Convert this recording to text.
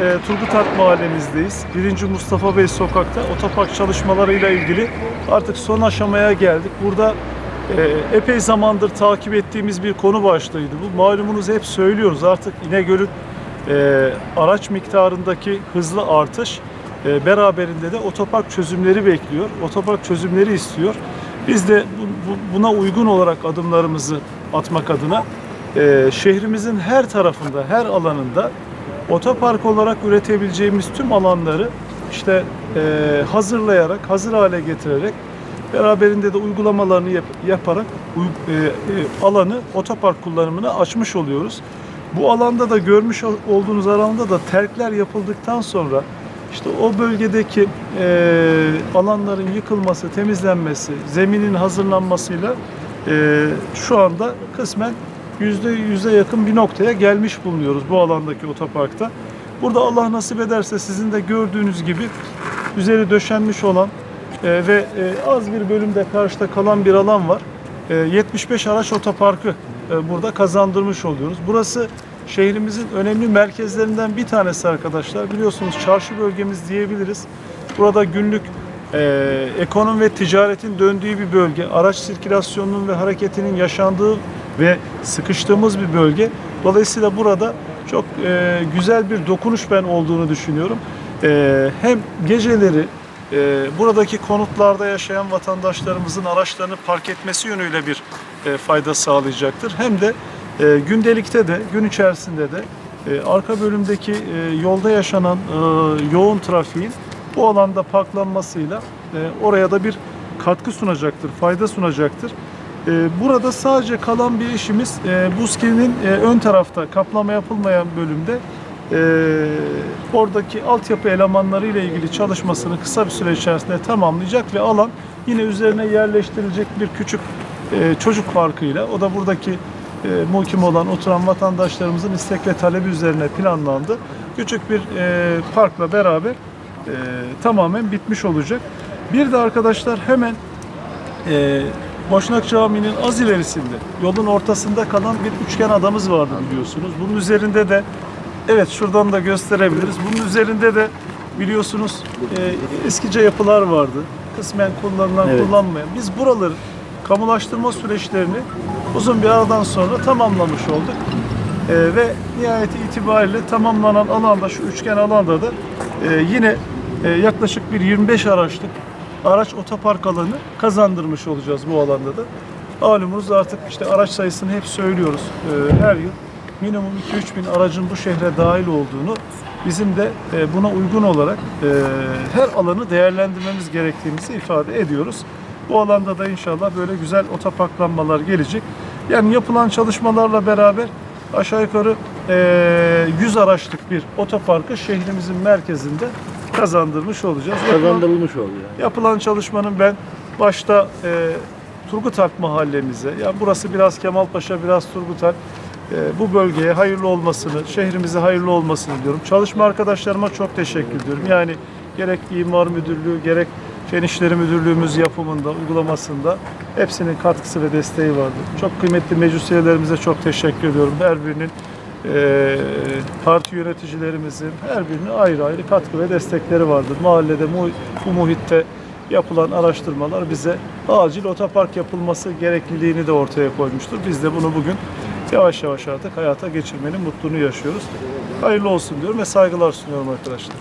Turgut Alp mahallemizdeyiz. 1. Mustafa Bey sokakta otopark çalışmalarıyla ilgili artık son aşamaya geldik. Burada e, epey zamandır takip ettiğimiz bir konu başlığıydı. Bu malumunuz hep söylüyoruz artık İnegöl'ün e, araç miktarındaki hızlı artış e, beraberinde de otopark çözümleri bekliyor. Otopark çözümleri istiyor. Biz de bu- bu- buna uygun olarak adımlarımızı atmak adına e, şehrimizin her tarafında, her alanında otopark olarak üretebileceğimiz tüm alanları işte e, hazırlayarak, hazır hale getirerek beraberinde de uygulamalarını yap- yaparak e, e, alanı otopark kullanımına açmış oluyoruz. Bu alanda da görmüş ol- olduğunuz alanda da terkler yapıldıktan sonra işte o bölgedeki e, alanların yıkılması, temizlenmesi, zeminin hazırlanmasıyla e, şu anda kısmen yüzde yüze yakın bir noktaya gelmiş bulunuyoruz bu alandaki otoparkta. Burada Allah nasip ederse sizin de gördüğünüz gibi üzeri döşenmiş olan e, ve e, az bir bölümde karşıda kalan bir alan var. E, 75 araç otoparkı e, burada kazandırmış oluyoruz. Burası şehrimizin önemli merkezlerinden bir tanesi arkadaşlar. Biliyorsunuz çarşı bölgemiz diyebiliriz. Burada günlük e, ekonomi ve ticaretin döndüğü bir bölge. Araç sirkülasyonunun ve hareketinin yaşandığı ve sıkıştığımız bir bölge. Dolayısıyla burada çok e, güzel bir dokunuş ben olduğunu düşünüyorum. E, hem geceleri e, buradaki konutlarda yaşayan vatandaşlarımızın araçlarını park etmesi yönüyle bir e, fayda sağlayacaktır. Hem de e, gündelikte de, gün içerisinde de e, arka bölümdeki e, yolda yaşanan e, yoğun trafiğin bu alanda parklanmasıyla e, oraya da bir katkı sunacaktır, fayda sunacaktır. E, burada sadece kalan bir işimiz e, Buzkir'in e, ön tarafta kaplama yapılmayan bölümde e, oradaki altyapı elemanları ile ilgili çalışmasını kısa bir süre içerisinde tamamlayacak ve alan yine üzerine yerleştirilecek bir küçük çocuk parkıyla o da buradaki mukim olan oturan vatandaşlarımızın istek ve talebi üzerine planlandı. Küçük bir parkla beraber tamamen bitmiş olacak. Bir de arkadaşlar hemen Boşnak Camii'nin az ilerisinde yolun ortasında kalan bir üçgen adamız vardı biliyorsunuz. Bunun üzerinde de evet şuradan da gösterebiliriz. Bunun üzerinde de biliyorsunuz e, eskice yapılar vardı. Kısmen kullanılan Evet. kullanmayan. Biz buraları kamulaştırma süreçlerini uzun bir aradan sonra tamamlamış olduk. E, ve nihayeti itibariyle tamamlanan alanda şu üçgen alanda da e, yine e, yaklaşık bir 25 araçlık araç otopark alanı kazandırmış olacağız bu alanda da. Malumunuz artık işte araç sayısını hep söylüyoruz. E, her yıl minimum 2-3 bin aracın bu şehre dahil olduğunu bizim de e, buna uygun olarak e, her alanı değerlendirmemiz gerektiğimizi ifade ediyoruz. Bu alanda da inşallah böyle güzel otoparklanmalar gelecek. Yani yapılan çalışmalarla beraber aşağı yukarı e, 100 araçlık bir otoparkı şehrimizin merkezinde kazandırmış olacağız. Kazandırılmış oldu yani. Yapılan çalışmanın ben başta e, Turgut Alp mahallemize, yani burası biraz Kemalpaşa, biraz Turgut Alp, e, bu bölgeye hayırlı olmasını, şehrimize hayırlı olmasını diliyorum. Çalışma arkadaşlarıma çok teşekkür ediyorum. Yani gerek İmar Müdürlüğü, gerek Fen İşleri Müdürlüğümüz yapımında, uygulamasında hepsinin katkısı ve desteği vardı. Çok kıymetli meclis üyelerimize çok teşekkür ediyorum. Her birinin e, parti yöneticilerimizin her birinin ayrı ayrı katkı ve destekleri vardır. Mahallede, bu muhitte yapılan araştırmalar bize acil otopark yapılması gerekliliğini de ortaya koymuştur. Biz de bunu bugün yavaş yavaş artık hayata geçirmenin mutluluğunu yaşıyoruz. Hayırlı olsun diyorum ve saygılar sunuyorum arkadaşlar.